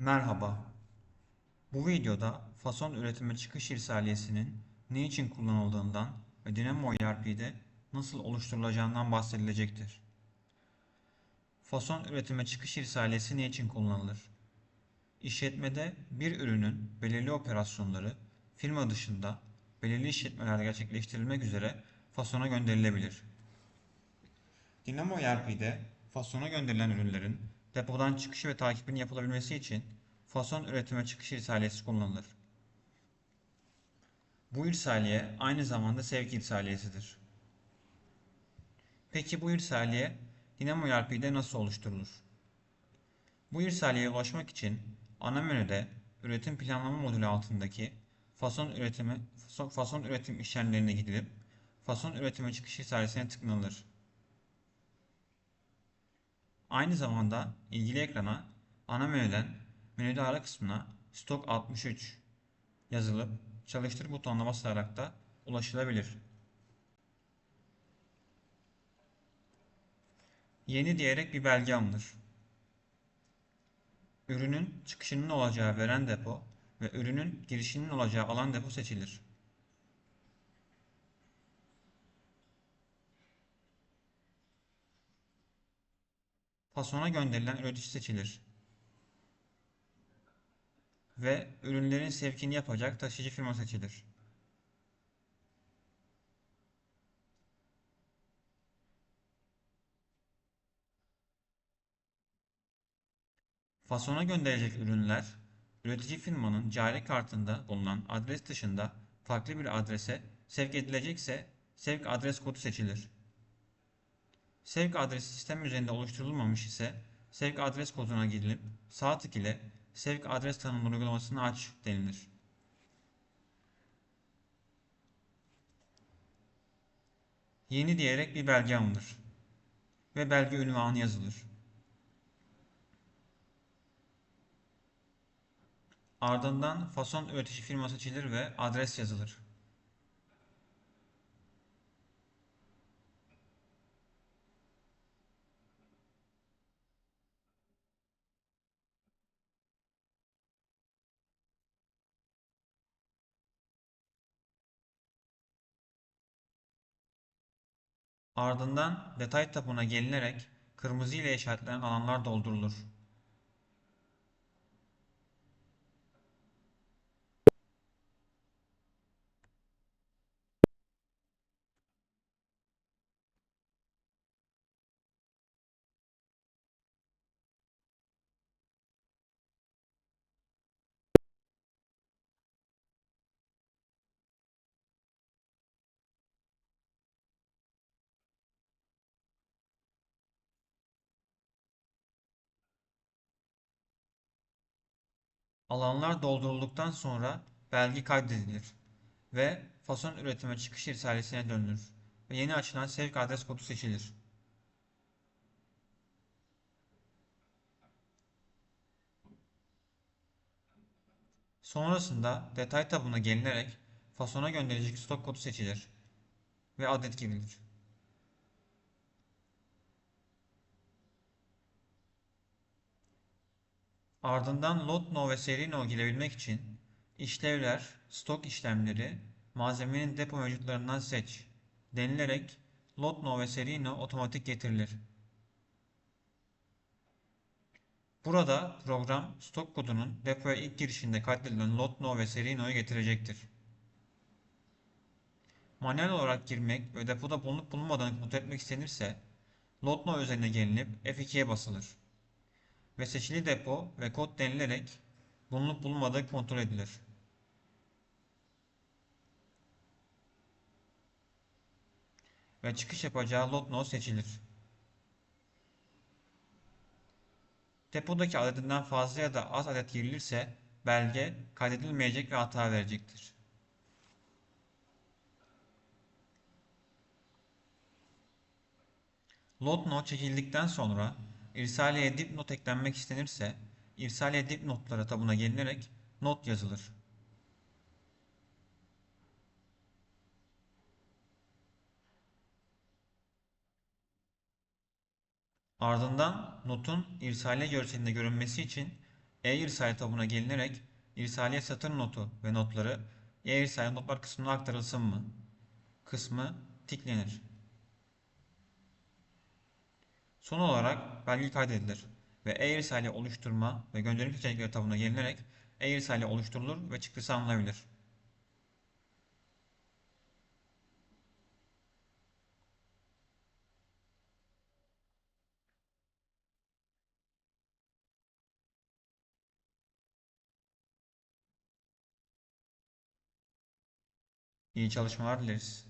Merhaba. Bu videoda fason üretimi çıkış irsaliyesinin ne için kullanıldığından ve Dynamo ERP'de nasıl oluşturulacağından bahsedilecektir. Fason üretimi çıkış irsaliyesi ne için kullanılır? İşletmede bir ürünün belirli operasyonları firma dışında belirli işletmelerde gerçekleştirilmek üzere fasona gönderilebilir. Dynamo ERP'de fasona gönderilen ürünlerin depodan çıkışı ve takibinin yapılabilmesi için fason üretime çıkış irsaliyesi kullanılır. Bu irsaliye aynı zamanda sevk irsaliyesidir. Peki bu irsaliye Dynamo ERP'de nasıl oluşturulur? Bu irsaliyeye ulaşmak için ana menüde üretim planlama modülü altındaki fason üretimi fason üretim işlemlerine gidilip fason üretime çıkış irsaliyesine tıklanılır. Aynı zamanda ilgili ekrana ana menüden menüde ara kısmına stok 63 yazılıp çalıştır butonuna basılarak da ulaşılabilir. Yeni diyerek bir belge alınır. Ürünün çıkışının olacağı veren depo ve ürünün girişinin olacağı alan depo seçilir. Fasona gönderilen üretici seçilir. Ve ürünlerin sevkini yapacak taşıyıcı firma seçilir. Fasona gönderilecek ürünler, üretici firmanın cari kartında bulunan adres dışında farklı bir adrese sevk edilecekse sevk adres kodu seçilir. Sevk adresi sistem üzerinde oluşturulmamış ise sevk adres koduna girilip sağ tık ile sevk adres tanımlı uygulamasını aç denilir. Yeni diyerek bir belge alınır ve belge ünvanı yazılır. Ardından fason üretici firma seçilir ve adres yazılır. Ardından detay tabuna gelinerek kırmızı ile işaretlenen alanlar doldurulur. Alanlar doldurulduktan sonra belge kaydedilir ve fason üretime çıkış irsaliyesine dönülür ve yeni açılan sevk adres kodu seçilir. Sonrasında detay tabuna gelinerek fasona gönderilecek stok kodu seçilir ve adet girilir. Ardından lot no ve seri no girebilmek için işlevler, stok işlemleri, malzemenin depo mevcutlarından seç denilerek lot no ve seri no otomatik getirilir. Burada program stok kodunun depoya ilk girişinde kaydedilen lot no ve seri no'yu getirecektir. Manuel olarak girmek ve depoda bulunup bulunmadığını kontrol etmek istenirse lot no üzerine gelinip F2'ye basılır ve seçili depo ve kod denilerek bulunup bulunmadığı kontrol edilir. Ve çıkış yapacağı lot node seçilir. Depodaki adedinden fazla ya da az adet girilirse belge kaydedilmeyecek ve hata verecektir. Lot node çekildikten sonra İrsaliye dipnot eklenmek istenirse İrsaliye dipnotlara tabuna gelinerek not yazılır. Ardından notun irsaliye görselinde görünmesi için E-İrsaliye tabuna gelinerek irsaliye satır notu ve notları E-İrsaliye notlar kısmına aktarılsın mı? kısmı tiklenir. Son olarak belge kaydedilir ve e-irsaliye oluşturma ve gönderim seçenekleri tabuna gelinerek e-irsaliye oluşturulur ve çıktısı alınabilir. İyi çalışmalar dileriz.